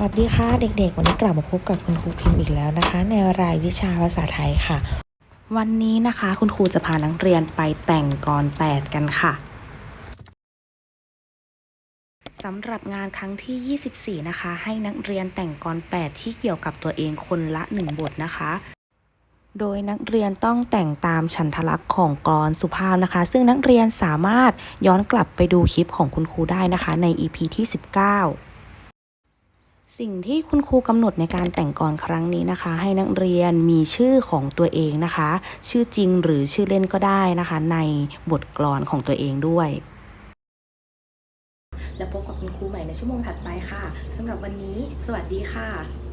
สวัสดีค่ะเด็กๆ วันนี้กลับมาพบกับคุณครูพิมพ์อีกแล้วนะคะ ในรายวิชาภาษาไทยค่ะ วันนี้นะคะคุณครูจะพานักเรียนไปแต่งกรแปดกันค่ะสำหรับงานครั้งที่ 24 นะคะ ให้นักเรียนแต่งกรแปดที่เกี่ยวกับตัวเองคนละ 1 บทนะคะ โดยนักเรียนต้องแต่งตามฉันทลักษณ์ของกรสุภาพนะคะ ซึ่งนักเรียนสามารถย้อนกลับไปดูคลิปของคุณครูได้นะคะ ใน EP ที่ 19 สิ่งที่คุณครูกำหนดในการแต่งกรครั้งนี้นะคะ ให้นักเรียนมีชื่อของตัวเองนะคะ ชื่อจริงหรือชื่อเล่นก็ได้นะคะ ในบทกลอนของตัวเองด้วย แล้วพบกับคุณครูใหม่ในชั่วโมงถัดไปค่ะสำหรับวันนี้ สวัสดีค่ะ